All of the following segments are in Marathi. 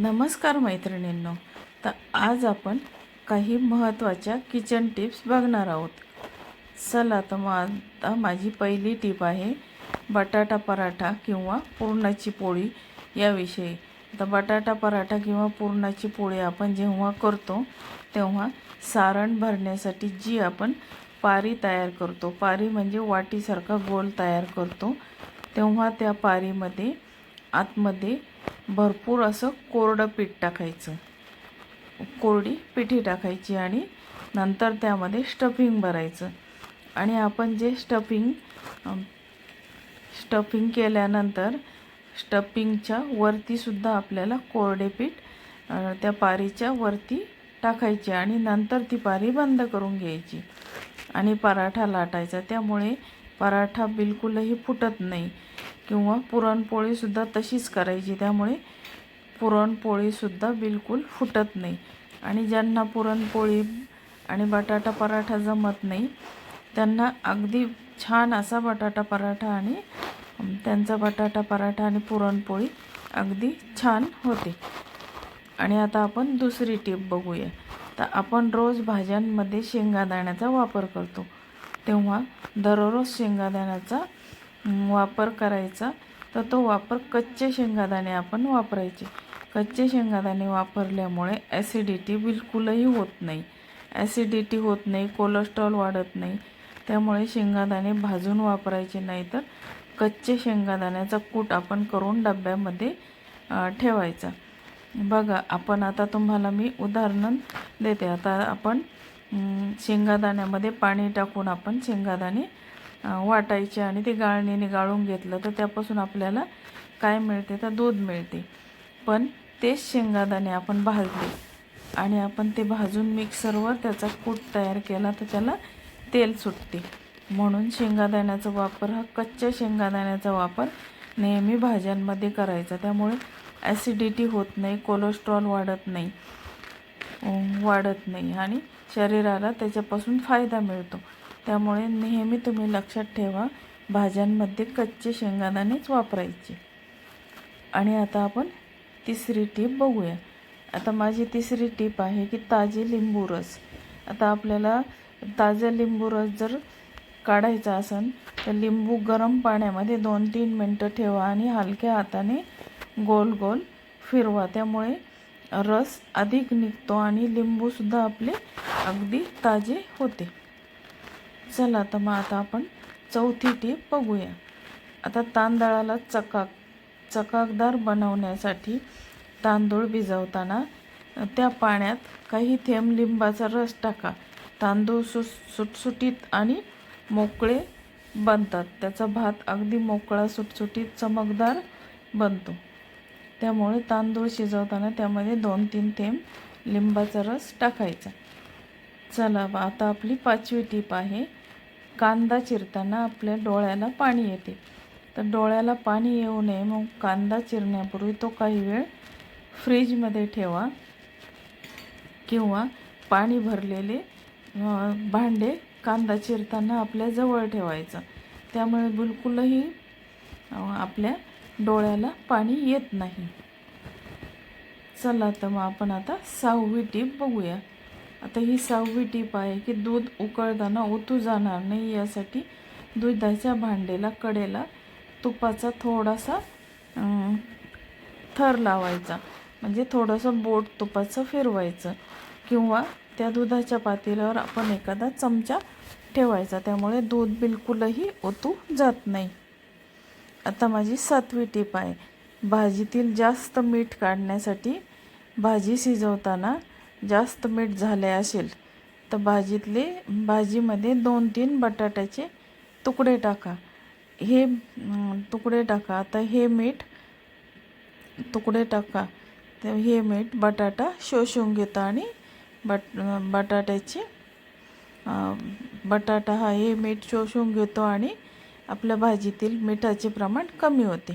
नमस्कार मैत्रिणींनो. तर आज आपण काही महत्त्वाच्या किचन टिप्स बघणार आहोत. चला तर मग आता माझी पहिली टीप आहे बटाटा पराठा किंवा पुरणाची पोळी याविषयी. तर बटाटा पराठा किंवा पुरणाची पोळी आपण जेव्हा करतो तेव्हा सारण भरण्यासाठी जी आपण पारी तयार करतो पारी म्हणजे वाटीसारखा गोल तयार करतो तेव्हा त्या पारीमध्ये आतमध्ये भरपूर असं कोरडं पीठ टाकायचं. कोरडी पिठी टाकायची आणि नंतर त्यामध्ये स्टफिंग भरायचं. आणि आपण जे स्टफिंग स्टफिंग केल्यानंतर स्टफिंगच्या वरतीसुद्धा आपल्याला कोरडे पीठ त्या पारीच्या वरती टाकायची आणि नंतर ती पारी बंद करून घ्यायची. आणि पराठा लाटायचा. त्यामुळे पराठा बिलकुलही फुटत नाही. किंवा पुरणपोळीसुद्धा तशीच करायची. त्यामुळे पुरणपोळीसुद्धा बिलकुल फुटत नाही. आणि ज्यांना पुरणपोळी आणि बटाटा पराठा जमत नाही त्यांना अगदी छान असा बटाटा पराठा आणि त्यांचा बटाटा पराठा आणि पुरणपोळी अगदी छान होते. आणि आता आपण दुसरी टीप बघूया. तर आपण रोज भाज्यांमध्ये शेंगादाण्याचा वापर करतो. तेव्हा दररोज शेंगादाण्याचा वापर करायचा तर तो वापर कच्चे शेंगादाणे आपण वापरायचे. कच्चे शेंगादाणे वापरल्यामुळे ॲसिडिटी बिलकुलही होत नाही. ॲसिडिटी होत नाही कोलेस्ट्रॉल वाढत नाही. त्यामुळे शेंगादाणे भाजून वापरायचे नाही तर कच्चे शेंगादाण्याचा कूट आपण करून डब्यामध्ये ठेवायचा. बघा आपण आता तुम्हाला मी उदाहरण देते. आता आपण शेंगादाण्यामध्ये पाणी टाकून आपण शेंगादाणे वाटायचे आणि ते गाळणीने गाळून घेतलं तर त्यापासून आपल्याला काय मिळते? तर दूध मिळते. पण तेच शेंगादाणे आपण भाजले आणि आपण ते भाजून मिक्सरवर त्याचा कूट तयार केला तर त्याला तेल सुटते. म्हणून शेंगादाण्याचा वापर हा कच्च्या शेंगादाण्याचा वापर नेहमी भाज्यांमध्ये करायचा. त्यामुळे ॲसिडिटी होत नाही कोलेस्ट्रॉल वाढत नाही वाढत नाही आणि शरीराला त्याच्यापासून फायदा मिळतो. त्यामुळे नेहमी तुम्ही लक्षात ठेवा भाज्यांमध्ये कच्चे शेंगादाणेच वापरायचे. आणि आता आपण तिसरी टीप बघूया. आता माझी तिसरी टीप आहे की ताजे लिंबू रस. आता आपल्याला ताजा लिंबू रस जर काढायचा असेल तर लिंबू गरम पाण्यामध्ये दोन तीन मिनटं ठेवा आणि हलक्या हाताने गोल गोल फिरवा. त्यामुळे रस अधिक निघतो आणि लिंबूसुद्धा आपले अगदी ताजे होते. चला तर मग आता आपण चौथी टीप बघूया. आता तांदळाला चकाक चकाकदार बनवण्यासाठी तांदूळ भिजवताना त्या पाण्यात काही थेंब लिंबाचा रस टाका. तांदूळ सु सुटसुटीत आणि मोकळे बनतात. त्याचा भात अगदी मोकळा सुटसुटीत चमकदार बनतो. त्यामुळे तांदूळ शिजवताना त्यामध्ये दोन तीन थेंब लिंबाचा रस टाकायचा. चला बा आता आपली पाचवी टीप आहे. कांदा चिरताना आपल्या डोळ्याला पाणी येते. तर डोळ्याला पाणी येऊ नये मग कांदा चिरण्यापूर्वी तो काही वेळ फ्रीजमध्ये ठेवा किंवा पाणी भरलेले भांडे कांदा चिरताना आपल्या जवळ ठेवायचं. त्यामुळे बिलकुलही आपल्या डोळ्याला पाणी येत नाही. चला तर मग आपण आता सहावी टीप बघूया. आता ही सहावी टीप आहे की दूध उकळताना ओतू जाणार नाही यासाठी दुधाच्या भांडेला कडेला तुपाचा थोडासा थर लावायचा. म्हणजे थोडंसं बोट तुपाचं फिरवायचं किंवा त्या दुधाच्या पातेल्यावर आपण एखादा चमचा ठेवायचा. त्यामुळे दूध बिलकुलही ओतू जात नाही. आता माझी सातवी टीप आहे. भाजीतील जास्त मीठ काढण्यासाठी भाजी शिजवताना जास्त मीठ झाले असेल तर भाजीतले भाजीमध्ये दोन तीन बटाट्याचे तुकडे टाका. हे तुकडे टाका. आता हे मीठ तुकडे टाका. तर हे मीठ बटाटा शोषून घेतं आणि बट बटाट्याचे बटाटा हा हे मीठ शोषून घेतो आणि आपल्या भाजीतील मिठाचे प्रमाण कमी होते.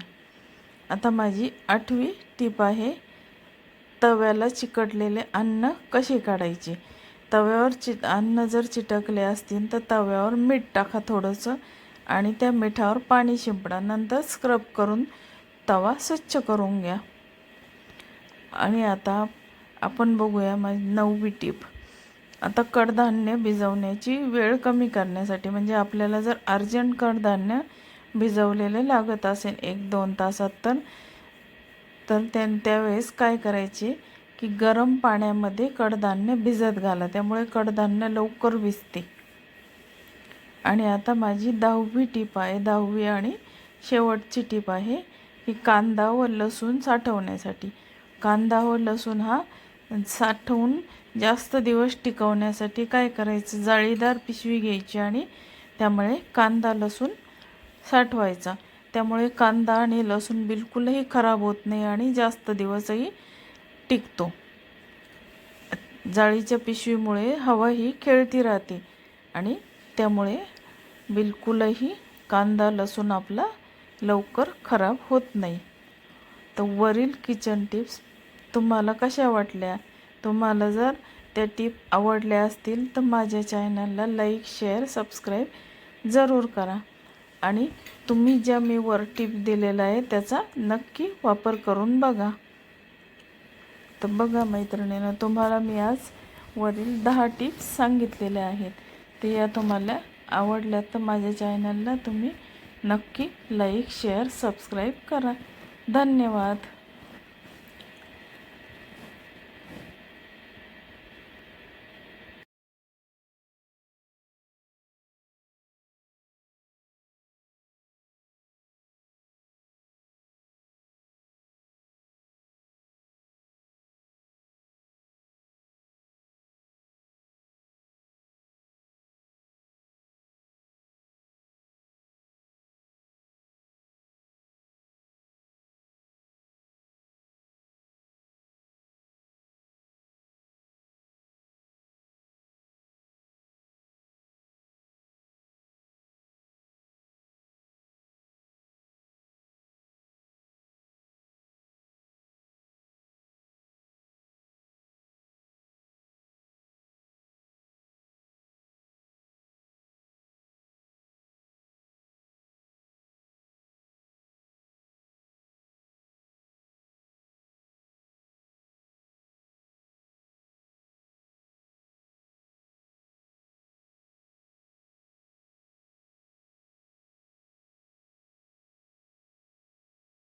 आता माझी आठवी टीप आहे. तव्याला चिकटलेले अन्न कसे काढायचे? तव्यावर चि अन्न जर चिटकले असतील तर तव्यावर मीठ टाका थोडंसं आणि त्या मिठावर पाणी शिंपडा. नंतर स्क्रब करून तवा स्वच्छ करून घ्या. आणि आता आपण बघूया माझी नववी टीप. आता कडधान्य भिजवण्याची वेळ कमी करण्यासाठी म्हणजे आपल्याला जर अर्जंट कडधान्य भिजवलेले लागत असेल एक दोन तासात तर तर त्या त्यावेळेस काय करायचे की गरम पाण्यामध्ये कडधान्य भिजत घाला. त्यामुळे कडधान्य लवकर भिजते आणि आता माझी दहावी टीप आहे. दहावी आणि शेवटची टीप आहे की कांदा व लसूण साठवण्यासाठी. कांदा व लसूण हा साठवून जास्त दिवस टिकवण्यासाठी काय करायचं? जाळीदार पिशवी घ्यायची आणि त्यामुळे कांदा लसूण साठवायचा. त्यामुळे कांदा आणि लसूण बिलकुलही खराब होत नाही आणि जास्त दिवसही टिकतो. जाळीच्या पिशवीमुळे हवा ही खेळती राहते आणि त्यामुळे बिलकुलही कांदा लसूण आपला लवकर खराब होत नाही. तर वरील किचन टिप्स तुम्हाला कशा वाटल्या? तुम्हाला जर त्या टिप आवडल्या असतील तर माझ्या चॅनलला लाईक शेअर सबस्क्राईब जरूर करा. आणि तुम्ही ज्या मी वर टिप दिलेला आहे त्याचा नक्की वापर करून बघा. तर बघा मैत्रिणीनं तुम्हाला मी आज वरील दहा टिप्स सांगितलेल्या आहेत. ते या तुम्हाला आवडल्या तर माझ्या चॅनलला तुम्ही नक्की लाईक शेअर सबस्क्राईब करा. धन्यवाद.